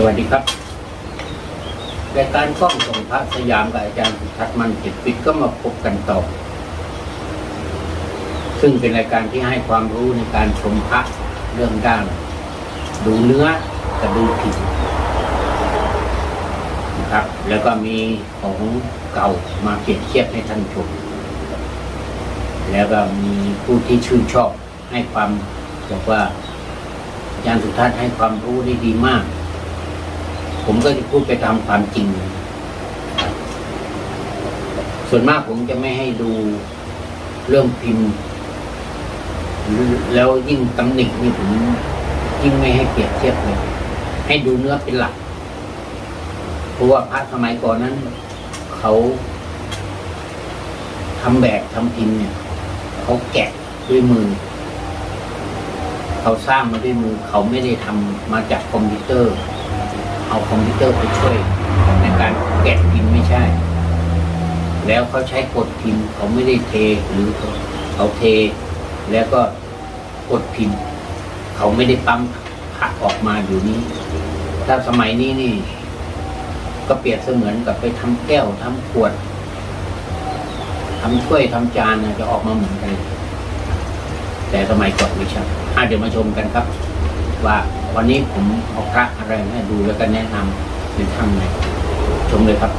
สวัสดีครับรายการกล้องส่งพระสยามกับอาจารย์สุทัศน์มันจิตปิดก็มาพบกันต่อ ซึ่งเป็นรายการที่ให้ความรู้ในการชมพระเรื่องด้าน ดูเนื้อกับดูผิวนะครับ แล้วก็มีของเก่ามาเปรียบเทียบให้ท่านชม แล้วก็มีผู้ที่ชื่นชอบให้ความบอกว่าอาจารย์สุทัศน์ให้ความรู้ได้ดีมาก ผมก็จะพูดไปตามความจริง ส่วนมากผมจะไม่ให้ดูเรื่องพิมพ์ แล้วยิ่งตำหนินี่ผมยิ่งไม่ให้เปรียบเทียบเลย ให้ดูเนื้อเป็นหลัก เพราะว่าพระสมัยก่อนนั้น เขาทำแบบทำพิมพ์เนี่ย เขาแกะด้วยมือ เขาสร้างมาด้วยมือ เขาไม่ได้ทำมาจากคอมพิวเตอร์ เอาคอมพิวเตอร์ไปช่วยในการแกะพิมพ์ไม่ใช่ แล้วเขาใช้กดพิมพ์เขาไม่ได้เทหรือเขาเขาเท แล้วก็กดพิมพ์ เขาไม่ได้ปั๊มพักออกมาอยู่นี้ ถ้าสมัยนี้นี่ ก็เปรียบเสมือนกับไปทำแก้วทำขวดทำถ้วยทำจานจะออกมาเหมือนกัน แต่สมัยก่อนไม่ใช่อะเดี๋ยวมาชมกันครับว่า วันนี้ผมเอาพระอะไรมาดูแล้วก็แนะนำในถ้ำไหนชมเลยครับ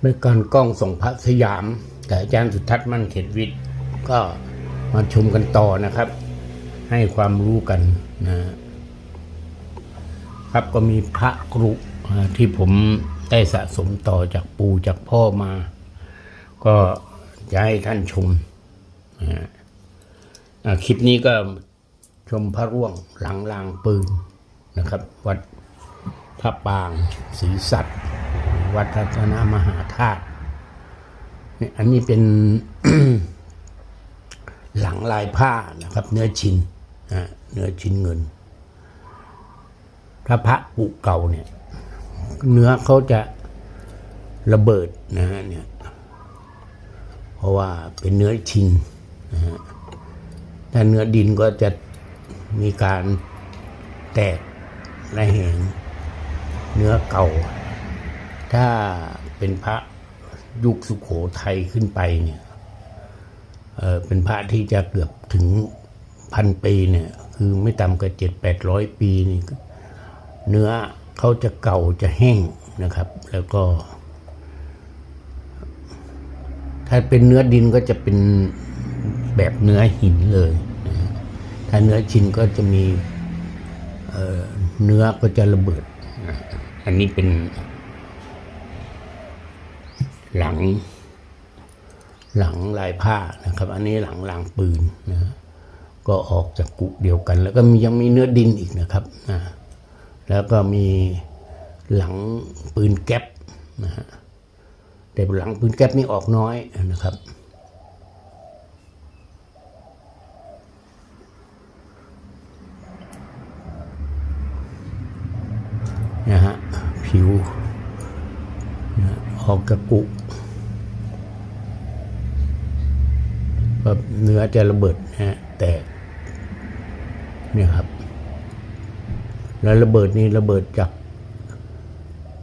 เป็นการกล้องส่งพระสยาม แต่อาจารย์สุทัศน์มั่นเขตวิทย์ก็มาชมกันต่อนะครับ ให้ความรู้กันนะครับก็มีพระกรุที่ผมได้สะสมต่อจากปู่จากพ่อมา ก็จะให้ท่านชมนะ คลิปนี้ก็ชมพระร่วงหลังลางปืนนะครับ วัดพระปางศรีสัตว์ วัดรัตนมหาธาตุเนี่ยอันนี้เป็นหลังลายผ้านะครับ เนื้อชิ้นนะเนื้อชิ้นเงินถ้าพระปุเก่าเนี่ย เนื้อเขาจะระเบิดนะฮะเนี่ย เพราะว่าเป็นเนื้อชินนะฮะ ถ้าเนื้อดินก็จะมีการแตกและแหงเนื้อเก่า ถ้าเป็นพระยุคสุขโขทัยขึ้นไปเนี่ยเเป็นพระที่จะเกือบถึงพันปีเนี่ยคือไม่ต่ำกว่าเจ็ดแปดร้อยปีนี่เนื้อเขาจะเก่าจะแห้งนะครับ แล้วก็ ถ้าเป็นเนื้อดินก็จะเป็น แบบเนื้อหินเลยนะถ้าเนื้อชินก็จะมีเเนื้อก็จะระเบิด อันนี้เป็น หลัง หลังลายผ้านะครับ อันนี้หลังลางปืนนะฮะก็ออกจากกุเดียวกัน แล้วก็มียังมีเนื้อดินอีกนะครับนะแล้วก็มีหลังปืนแก๊ปนะฮะแต่หลังปืนแก๊ปนี่ออกน้อยนะครับ นะฮะผิวนะออกกระกุกแบบเนื้อจะระเบิดนะฮะแตกเนี่ยครับ แล้วระเบิดนี้ระเบิดจาก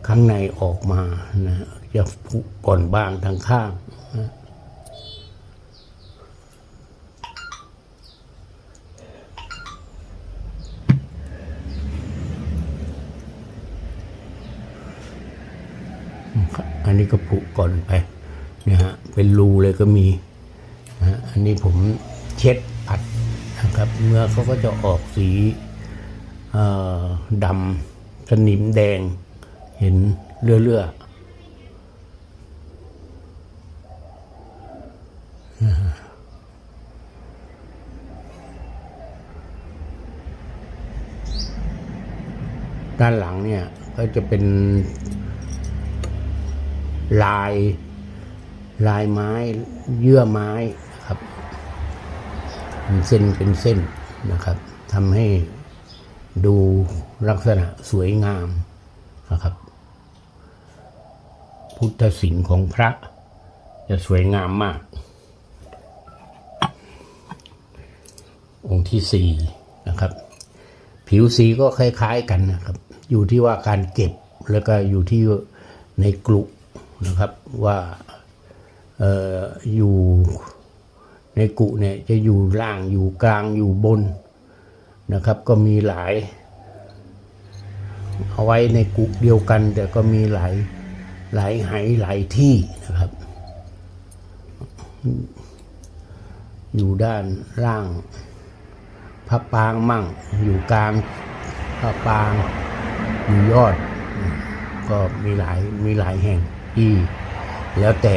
ข้างในออกมานะจะผุก่อนบ้างทางข้างนะ อันนี้ก็ผุก่อนไปนะฮะเป็นรูเลยก็มีนะฮะอันนี้ผมเช็ดปัดนะครับเนื้อเขาก็จะออกสีดำสนิมแดง เห็นเลื่อเลื่อด้านหลังเนี่ยก็จะเป็น ลาย ลายไม้ เยื่อไม้ครับเป็นเส้นเป็นเส้นนะครับทำให้ดูลักษณะสวยงามนะครับ พุทธศิลป์ของพระจะสวยงามมาก องค์ที่สี่นะครับ ผิวสีก็คล้ายๆกันนะครับ อยู่ที่ว่าการเก็บแล้วก็อยู่ที่ในกลุ่ นะครับว่าอออยู่ในกุเนี่ยจะอยู่ล่างอยู่กลางอยู่บนนะครับ ก็มีหลาย เอาไว้ในกุเดียวกัน แต่ก็มีหลายหลายไหหลายที่นะครับ อยู่ด้านล่างพระปางมั่ง อยู่กลางพระปางอยู่ยอด ก็มีหลายมีหลายแห่ง ที่แล้วแต่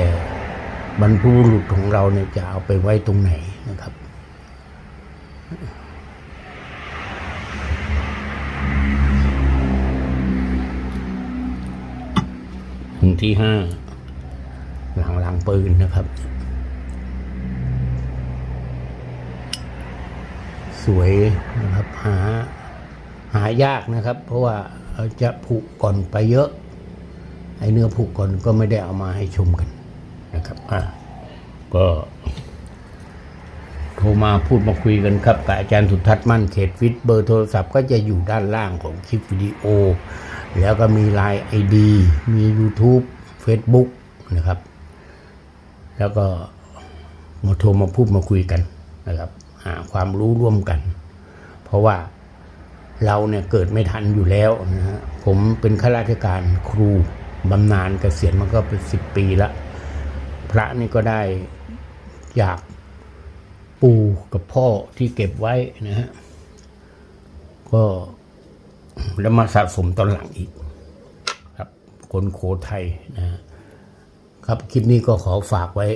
บรรพบุรุษของเราเนี่ยจะเอาไปไว้ตรงไหนนะครับ ถึงที่ห้าหลังหลังปืนนะครับ สวยนะครับหาหายากนะครับ เพราะว่าจะผุก่อนไปเยอะ ไอเนื้อผุก่อนก็ไม่ได้เอามาให้ชมกันนะครับอะก็โทรมาพูดมาคุยกันครับกับอาจารย์สุทัศน์มั่นเขตฟิตเบอร์โทรศัพท์ก็จะอยู่ด้านล่างของคลิปวิดีโอ แล้วก็มีไลน์ไอดีมี YouTube Facebook นะครับ แล้วก็มาโทรมาพูดมาคุยกันนะครับหาความรู้ร่วมกัน เพราะว่าเราเนี่ยเกิดไม่ทันอยู่แล้วนะฮะผมเป็นข้าราชการครู บำนาญเกษียณมันก็เป็นสิบปีละ พระนี่ก็ได้จากปู่กับพ่อที่เก็บไว้นะฮะ ก็แล้วมาสะสมตอนหลังอีก ครับ คนโคไทยนะครับ คลิปนี้ก็ขอฝากไว้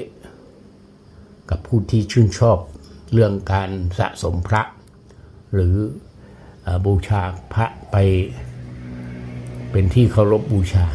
กับผู้ที่ชื่นชอบเรื่องการสะสมพระ หรือเออบูชาพระไปเป็นที่เคารพบบูชา